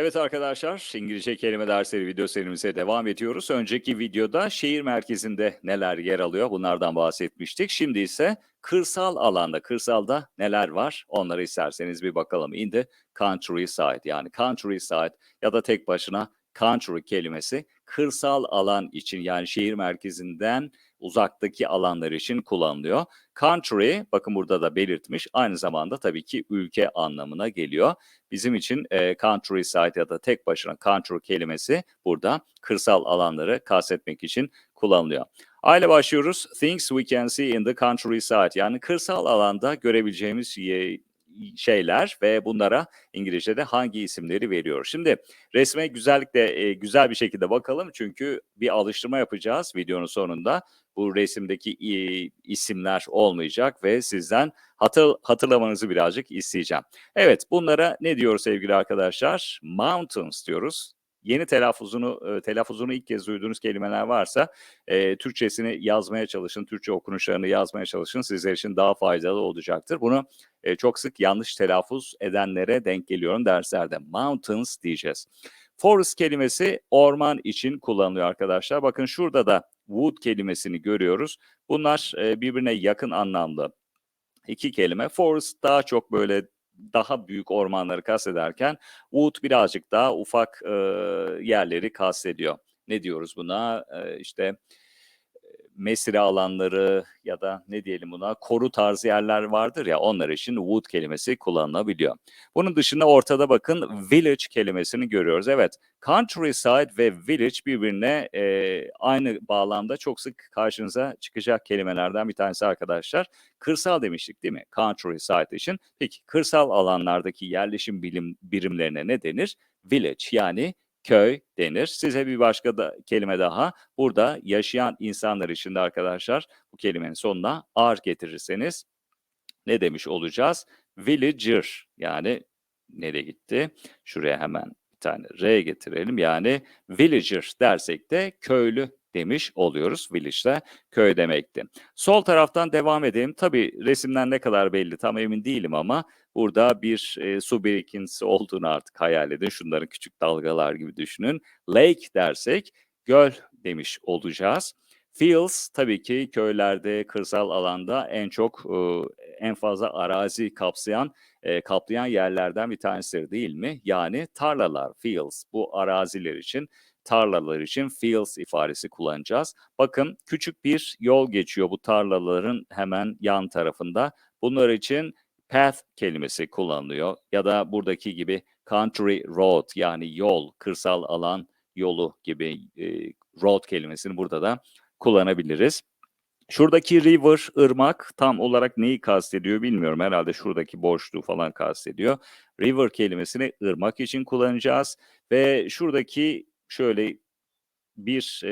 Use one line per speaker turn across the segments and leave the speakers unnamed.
Evet arkadaşlar, İngilizce kelime dersleri video serimize devam ediyoruz. Önceki videoda şehir merkezinde neler yer alıyor bunlardan bahsetmiştik. Şimdi ise kırsal alanda, kırsalda neler var onları isterseniz bir bakalım. In the countryside yani countryside ya da tek başına country kelimesi kırsal alan için yani şehir merkezinden uzaktaki alanlar için kullanılıyor. Country bakın burada da belirtmiş aynı zamanda tabii ki ülke anlamına geliyor. Bizim için e, countryside ya da tek başına country kelimesi burada kırsal alanları kastetmek için kullanılıyor. Aile başlıyoruz. Things we can see in the countryside yani kırsal alanda görebileceğimiz şeyler ve bunlara İngilizce'de hangi isimleri veriyor. Şimdi resme güzellikle e, güzel bir şekilde bakalım çünkü bir alıştırma yapacağız videonun sonunda. Bu resimdeki isimler olmayacak ve sizden hatır, hatırlamanızı birazcık isteyeceğim. Evet, bunlara ne diyoruz sevgili arkadaşlar? Mountains diyoruz. Yeni telaffuzunu e, telaffuzunu ilk kez duyduğunuz kelimeler varsa e, Türkçesini yazmaya çalışın, Türkçe okunuşlarını yazmaya çalışın. Sizler için daha faydalı olacaktır. Bunu e, çok sık yanlış telaffuz edenlere denk geliyorum derslerde. Mountains diyeceğiz. Forest kelimesi orman için kullanılıyor arkadaşlar. Bakın şurada da wood kelimesini görüyoruz. Bunlar e, birbirine yakın anlamlı iki kelime. Forest daha çok böyle daha büyük ormanları kastederken wood birazcık daha ufak e, yerleri kastediyor. Ne diyoruz buna? E, işte mesire alanları ya da ne diyelim buna koru tarzı yerler vardır ya onlar için wood kelimesi kullanılabiliyor. Bunun dışında ortada bakın village kelimesini görüyoruz. Evet countryside ve village birbirine e, aynı bağlamda çok sık karşınıza çıkacak kelimelerden bir tanesi arkadaşlar. Kırsal demiştik değil mi? Countryside için. Peki kırsal alanlardaki yerleşim bilim, birimlerine ne denir? Village yani köy denir. Size bir başka da kelime daha. Burada yaşayan insanlar için de arkadaşlar bu kelimenin sonuna ar getirirseniz ne demiş olacağız? Villager yani nereye gitti? Şuraya hemen bir tane R getirelim. Yani villager dersek de köylü demiş oluyoruz. Village de köy demekti. Sol taraftan devam edelim. Tabii resimden ne kadar belli tam emin değilim ama burada bir e, su birikintisi olduğunu artık hayal edin. Şunları küçük dalgalar gibi düşünün. Lake dersek göl demiş olacağız. Fields tabii ki köylerde, kırsal alanda en çok e, en fazla arazi kapsayan e, kaplayan yerlerden bir tanesidir değil mi? Yani tarlalar, fields bu araziler için tarlalar için fields ifadesi kullanacağız. Bakın küçük bir yol geçiyor bu tarlaların hemen yan tarafında. Bunlar için path kelimesi kullanılıyor ya da buradaki gibi country road yani yol, kırsal alan yolu gibi e, road kelimesini burada da kullanabiliriz. Şuradaki river, ırmak tam olarak neyi kastediyor bilmiyorum. Herhalde şuradaki boşluğu falan kastediyor. River kelimesini ırmak için kullanacağız. Ve şuradaki şöyle bir e,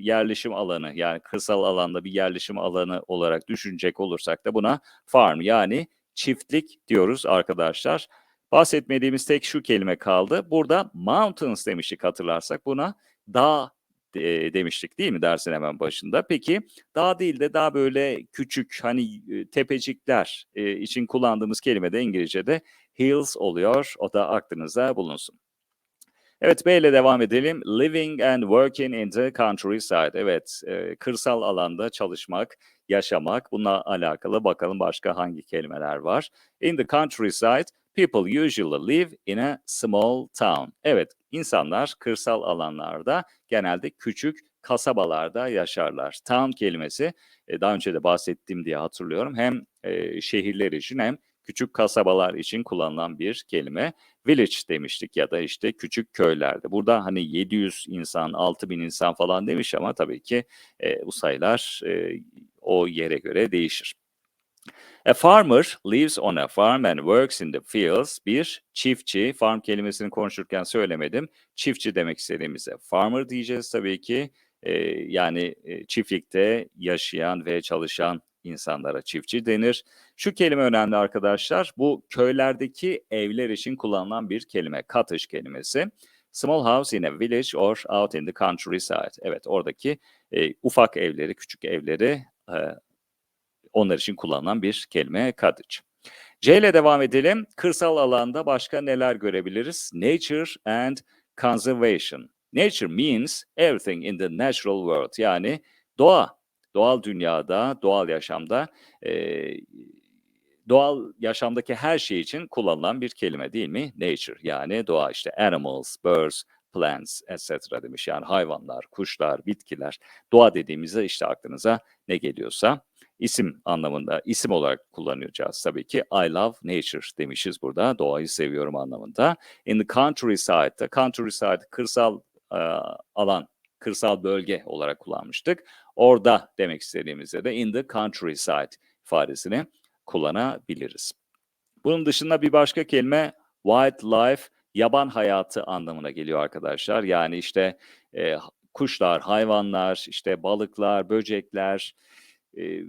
yerleşim alanı yani kırsal alanda bir yerleşim alanı olarak düşünecek olursak da buna farm yani çiftlik diyoruz arkadaşlar. Bahsetmediğimiz tek şu kelime kaldı. Burada mountains demiştik hatırlarsak buna dağ e, demiştik değil mi dersin hemen başında. Peki dağ değil de daha böyle küçük hani tepecikler e, için kullandığımız kelime de İngilizce'de hills oluyor. O da aklınıza bulunsun. Evet B ile devam edelim. Living and working in the countryside. Evet, e, kırsal alanda çalışmak, yaşamak. Bununla alakalı bakalım başka hangi kelimeler var. In the countryside, people usually live in a small town. Evet, insanlar kırsal alanlarda genelde küçük kasabalarda yaşarlar. Town kelimesi e, daha önce de bahsettim diye hatırlıyorum. Hem e, şehirler için hem küçük kasabalar için kullanılan bir kelime. Village demiştik ya da işte küçük köylerde. Burada hani 700 insan, 6000 insan falan demiş ama tabii ki e, bu sayılar e, o yere göre değişir. A farmer lives on a farm and works in the fields. Bir çiftçi, farm kelimesini konuşurken söylemedim. Çiftçi demek istediğimizde farmer diyeceğiz tabii ki. E, yani e, çiftlikte yaşayan ve çalışan insanlara çiftçi denir. Şu kelime önemli arkadaşlar. Bu köylerdeki evler için kullanılan bir kelime. Cottage kelimesi. Small house in a village or out in the countryside. Evet oradaki e, ufak evleri, küçük evleri e, onlar için kullanılan bir kelime cottage. C ile devam edelim. Kırsal alanda başka neler görebiliriz? Nature and conservation. Nature means everything in the natural world. Yani doğa, doğal dünyada, doğal yaşamda, eee, doğal yaşamdaki her şey için kullanılan bir kelime değil mi? Nature yani doğa işte animals, birds, plants, etc. demiş. Yani hayvanlar, kuşlar, bitkiler. Doğa dediğimizde işte aklınıza ne geliyorsa isim anlamında, isim olarak kullanacağız tabii ki. I love nature demişiz burada. Doğayı seviyorum anlamında. In the countryside'da, countryside kırsal e, alan, kırsal bölge olarak kullanmıştık. Orada demek istediğimizde de in the countryside ifadesini kullanabiliriz. Bunun dışında bir başka kelime wildlife, yaban hayatı anlamına geliyor arkadaşlar. Yani işte e, kuşlar, hayvanlar, işte balıklar, böcekler, e,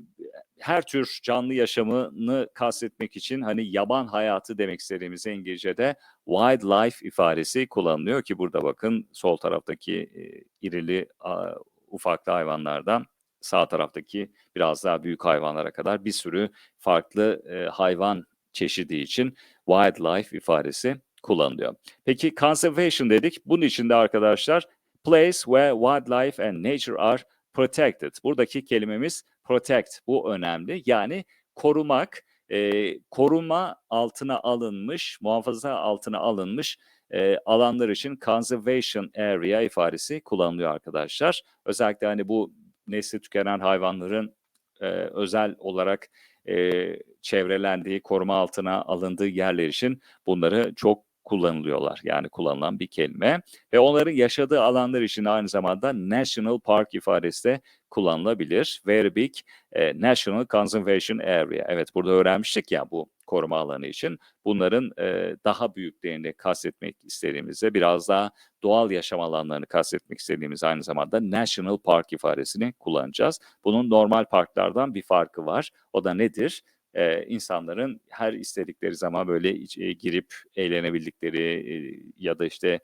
her tür canlı yaşamını kastetmek için hani yaban hayatı demek istediğimiz İngilizce'de wildlife ifadesi kullanılıyor ki burada bakın sol taraftaki e, irili a, ufaklı hayvanlardan sağ taraftaki biraz daha büyük hayvanlara kadar bir sürü farklı e, hayvan çeşidi için wildlife ifadesi kullanılıyor. Peki conservation dedik. Bunun içinde arkadaşlar place where wildlife and nature are protected. Buradaki kelimemiz protect. Bu önemli. Yani korumak, e, koruma altına alınmış, muhafaza altına alınmış e, alanlar için conservation area ifadesi kullanılıyor arkadaşlar. Özellikle hani bu nesli tükenen hayvanların e, özel olarak e, çevrelendiği, koruma altına alındığı yerler için bunları çok kullanılıyorlar. Yani kullanılan bir kelime. Ve onların yaşadığı alanlar için aynı zamanda National Park ifadesi de kullanılabilir. Very big e, National Conservation Area. Evet burada öğrenmiştik ya bu koruma alanı için. Bunların e, daha büyüklerini kastetmek istediğimizde biraz daha doğal yaşam alanlarını kastetmek istediğimiz aynı zamanda National Park ifadesini kullanacağız. Bunun normal parklardan bir farkı var. O da nedir? E, insanların her istedikleri zaman böyle e, girip eğlenebildikleri e, ya da işte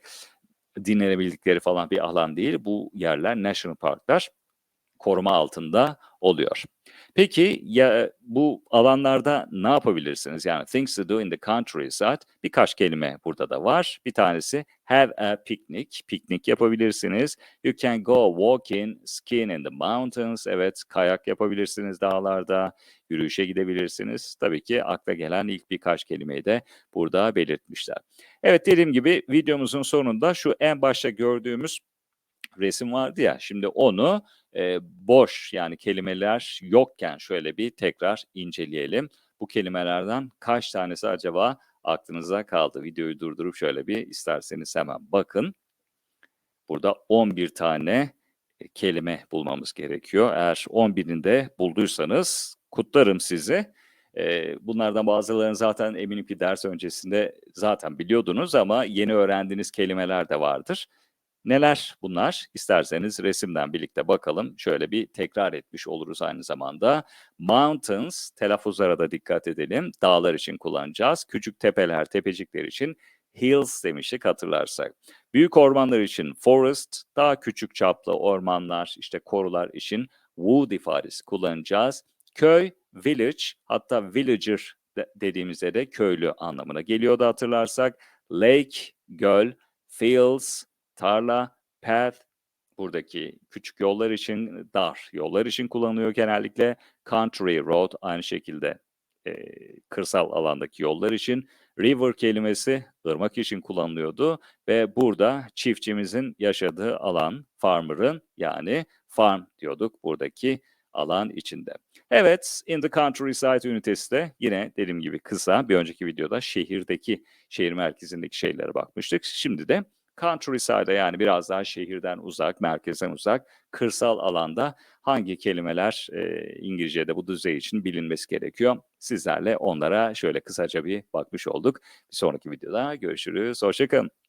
dinlenebildikleri falan bir alan değil. Bu yerler national parklar koruma altında oluyor. Peki ya bu alanlarda ne yapabilirsiniz? Yani things to do in the countryside birkaç kelime burada da var. Bir tanesi have a picnic, piknik yapabilirsiniz. You can go walking, skiing in the mountains. Evet, kayak yapabilirsiniz dağlarda, yürüyüşe gidebilirsiniz. Tabii ki akla gelen ilk birkaç kelimeyi de burada belirtmişler. Evet, dediğim gibi videomuzun sonunda şu en başta gördüğümüz resim vardı ya, şimdi onu e, boş yani kelimeler yokken şöyle bir tekrar inceleyelim. Bu kelimelerden kaç tanesi acaba aklınıza kaldı? Videoyu durdurup şöyle bir isterseniz hemen bakın. Burada 11 tane kelime bulmamız gerekiyor. Eğer 11'ini de bulduysanız kutlarım sizi. Bunlardan bazılarını zaten eminim ki ders öncesinde zaten biliyordunuz ama yeni öğrendiğiniz kelimeler de vardır. Neler bunlar? İsterseniz resimden birlikte bakalım. Şöyle bir tekrar etmiş oluruz aynı zamanda. Mountains, telaffuzlara da dikkat edelim. Dağlar için kullanacağız. Küçük tepeler, tepecikler için hills demiştik hatırlarsak. Büyük ormanlar için forest, daha küçük çaplı ormanlar, işte korular için wood ifadesi kullanacağız. Köy, village, hatta villager dediğimizde de köylü anlamına geliyordu hatırlarsak. Lake, göl, fields, tarla, path, buradaki küçük yollar için, dar yollar için kullanılıyor genellikle. Country road aynı şekilde e, kırsal alandaki yollar için. River kelimesi ırmak için kullanılıyordu ve burada çiftçimizin yaşadığı alan, farmer'ın yani farm diyorduk buradaki alan içinde. Evet, in the countryside ünitesi de yine dediğim gibi kısa bir önceki videoda şehirdeki, şehir merkezindeki şeylere bakmıştık. Şimdi de countryside'a yani biraz daha şehirden uzak, merkezden uzak, kırsal alanda hangi kelimeler e, İngilizce'de bu düzey için bilinmesi gerekiyor? Sizlerle onlara şöyle kısaca bir bakmış olduk. Bir sonraki videoda görüşürüz. Hoşçakalın.